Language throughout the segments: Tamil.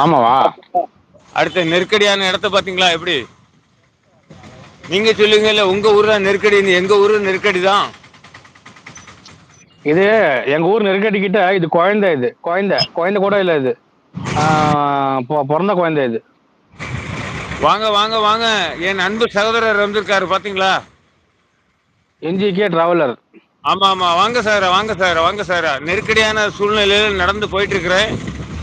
ஆமாவா? அடுத்த நெருக்கடியான இடத்த பாத்தீங்களா எப்படி? நீங்க சொல்லுவீங்கல்ல உங்க ஊர் தான் நெருக்கடின்னு எங்க ஊரு நெருக்கடி தான்? இது எங்க ஊர் நெருக்கடிக்கிட்ட இது குழந்தை இது குழந்தை குழந்தை கூட இல்ல இது. பிறந்த குழந்தை இது. வாங்க வாங்க வாங்க. என் அன்பு சகோதரர் வந்திருக்காரு பாத்தீங்களா என்ஜிகே டிராவலர். ஆமா ஆமா. வாங்க சார் வாங்க சார் வாங்க சார். நெருக்கடியான சூழ்நிலையில் நடந்து போயிட்டு இருக்கிறேன்.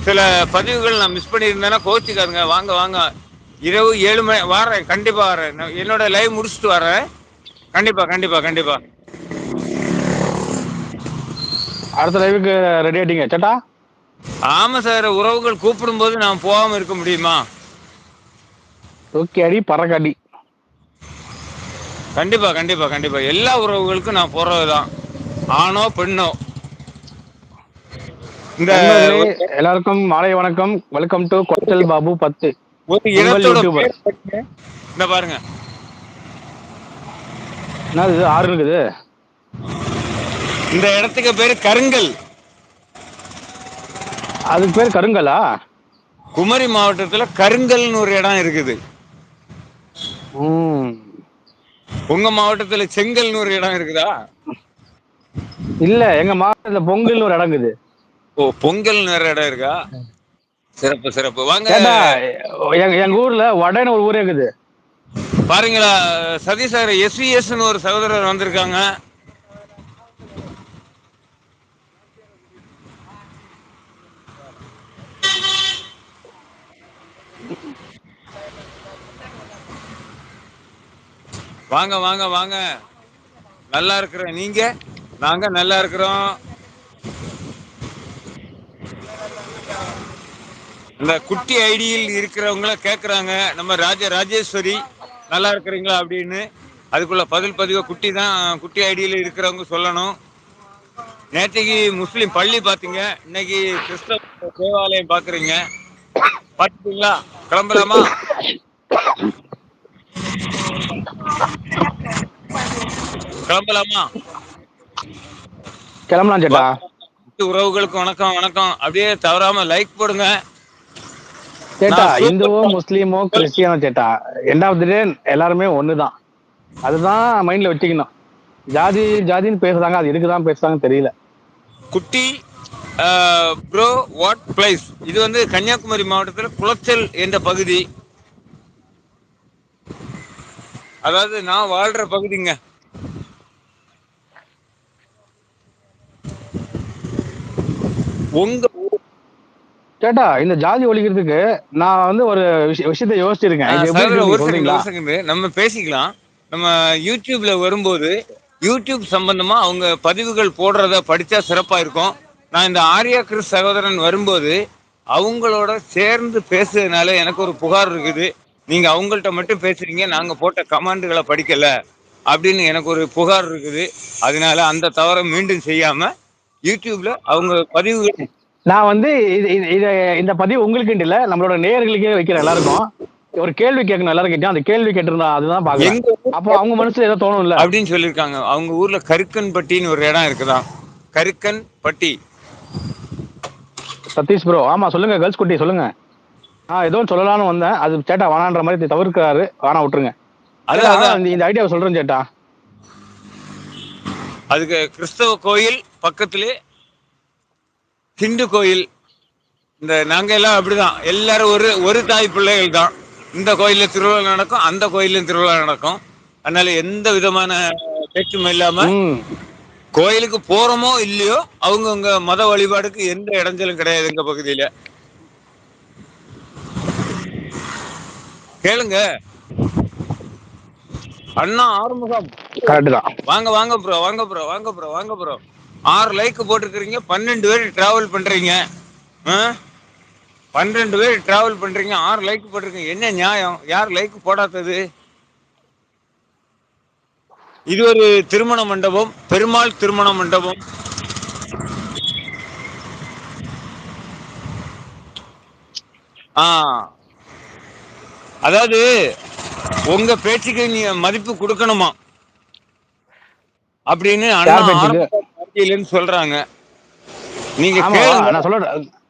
சில பதிவுகள் நான் மிஸ் பண்ணியிருந்தேன்னா கோச்சிக்காதுங்க. வாங்க வாங்க. இரவு ஏழு மணி வரேன். கண்டிப்பா வரேன். என்னோட லைவ் முடிச்சுட்டு வரேன் கண்டிப்பா கண்டிப்பா கண்டிப்பா. அடுத்த லைவுக்கு ரெடி ஆயிட்டீங்க. சேட்டா? ஆமா சார். உறவுகள் கூப்பிடும்போது நான் போகாம இருக்க முடியுமா? தூக்கி அடி பறக்கடி. கண்டிப்பா கண்டிப்பா கண்டிப்பா. எல்லா உறவுகளுக்கும் நான் போறதுதான். ஆணோ பெண்ணோ. இந்த எல்லாருக்கும் மாலை வணக்கம். வெல்கம் டு கொச்சல் பாபு பத்து ஒரு இடத்தோட. இந்த பாருங்க. என்னது இது ஆறு இருக்குது? இந்த இடத்துக்கு பேரு கருங்கல். அதுக்கு பேர் கருங்கலா? குமரி மாவட்டத்துல கருங்கல்னு ஒரு இடம் இருக்குது. உங்க மாவட்டத்துல செங்கல்னு ஒரு இடம் இருக்குதா? இல்ல எங்க மாவட்டத்துல பொங்கல்னு ஒரு இடம் இருக்குது. ஓ பொங்கல்னு ஒரு இடம் இருக்கா? சிறப்பு சிறப்பு. வாங்க. எங்க ஊர்ல வடன்னு ஒரு ஊரே இருக்குது. பாருங்களா சதீஷ் சார் எஸ்விஎஸ்னு ஒரு சகோதரர் வந்திருக்காங்க. வாங்க வாங்க வாங்க. நல்லா இருக்கிறேன். நீங்க? நாங்க நல்லா இருக்கிறோம். இந்த குட்டி ஐடியில் இருக்கிறவங்கள கேக்குறாங்க. நம்ம ராஜ ராஜேஸ்வரி நல்லா இருக்கிறீங்களா அப்படின்னு. அதுக்குள்ள பதில் பதிவை குட்டி தான் குட்டி ஐடியில் இருக்கிறவங்க சொல்லணும். நேற்றுக்கு முஸ்லீம் பள்ளி பாத்தீங்க. இன்னைக்கு கிறிஸ்தவ தேவாலயம் பாக்குறீங்க. பாத்துட்டீங்களா? கிளம்பலாமா? கிளம்பலாமா? கிளம்பலாம் சேட்டா உறவுகளுக்கு வணக்கம் வணக்கம். அப்படியே தவறாம லைக் போடுங்க. சேட்டா இந்துவோ முஸ்லீமோ கிறிஸ்டியனோ சேட்டா எண்டாவது டே எல்லாருமே ஒண்ணுதான். அதுதான் மைண்ட்ல வச்சுக்கணும். ஜாதி ஜாதின்னு பேசுறாங்க அது இருக்குதான் பேசுறாங்கன்னு தெரியல. குட்டி ப்ரோ வாட் பிளேஸ் இது வந்து கன்னியாகுமரி மாவட்டத்தில் குளச்சல் என்ற பகுதி. அதாவது நான் வாழ்ற பகுதிங்க. உங்க சேட்டா இந்த ஜாதி ஒழிக்கிறதுக்கு நான் வந்து ஒரு விஷய- விஷயத்தை யோசிச்சிருக்கேன். நம்ம பேசிக்கலாம். நம்ம யூடியூப்ல வரும்போது யூடியூப் சம்பந்தமா அவங்க பதிவுகள் போடுறத படிச்சா சிறப்பா இருக்கும் நான் இந்த ஆர்யா கிறிஸ் சகோதரன் வரும்போது அவங்களோட சேர்ந்து பேசுறதுனால எனக்கு ஒரு புகார் இருக்குது. நீங்க அவங்கள்ட்ட மட்டும் பேசுறீங்க நாங்க போட்ட கமாண்டுகளை படிக்கல அப்படின்னு எனக்கு ஒரு புகார் இருக்குது. அதனால அந்த தவறை மீண்டும் செய்யாம யூடியூப்ல அவங்க பதிவுகள் நான் வந்து இது இந்த பதிவு உங்களுக்கு இல்ல நம்மளோட நேயர்களுக்கே வைக்கிற எல்லாருக்கும். ஒரு கேள்வி கேட்கணும் எல்லாரும் கேட்டேன் அந்த கேள்வி கேட்டிருந்தா அதுதான் பாக்குறேன் அப்போ அவங்க மனசுல ஏதோ தோணும்ல அப்படின்னு சொல்லியிருக்காங்க. அவங்க ஊர்ல கருக்கன்பட்டின்னு ஒரு இடம் இருக்குதாம் கருக்கன்பட்டி. சதீஷ் ப்ரோ ஆமா சொல்லுங்க கேர்ள்ஸ் குட்டி சொல்லுங்க. ஆ ஏதோ சொல்லலாம்னு வந்தேன். அது சேட்டா வேணான்ற மாதிரி தவிர்க்கிறாரு. வேணா விட்டுருங்க. அதான் இந்த- இந்த ஐடியாவை சொல்றேன் சேட்டா. அதுக்கு கிறிஸ்தவ கோயில் பக்கத்திலே ஹிந்து கோயில் இந்த நாங்க எல்லாம் அப்படிதான். எல்லாரும் ஒரு ஒரு தாய் பிள்ளைகள் தான் இந்த கோயில்ல திருவிழா நடக்கும் அந்த கோயில்ல திருவிழா நடக்கும். அதனால எந்த விதமான பேச்சும் இல்லாம கோயிலுக்கு போறோமோ இல்லையோ அவங்கவுங்க மத வழிபாடுக்கு எந்த இடைஞ்சலும் கிடையாது எங்க பகுதியில. கேளுங்க. அண்ணா ஆறுமுகம். வாங்க வாங்க ப்ரோ வாங்க ப்ரோ வாங்க ப்ரோ வாங்க ப்ரோ ஆறு லைக் போட்டிருக்கிறீங்க பன்னெண்டு பேர் டிராவல் பண்றீங்க. ஆ? பன்னெண்டு பேர் டிராவல் பண்றீங்க ஆறு லைக் போட்டிருக்கீங்க. என்ன நியாயம்? யார் லைக் போடாதது? இது ஒரு திருமண மண்டபம் பெருமாள் திருமண மண்டபம். ஆ. அதாவது உங்க பேச்சுக்கு நீ மதிப்பு கொடுக்கணுமா? அப்படின்னு பார்ட்டியிலன்னு சொல்றாங்க. நீங்க நான் சொல்ல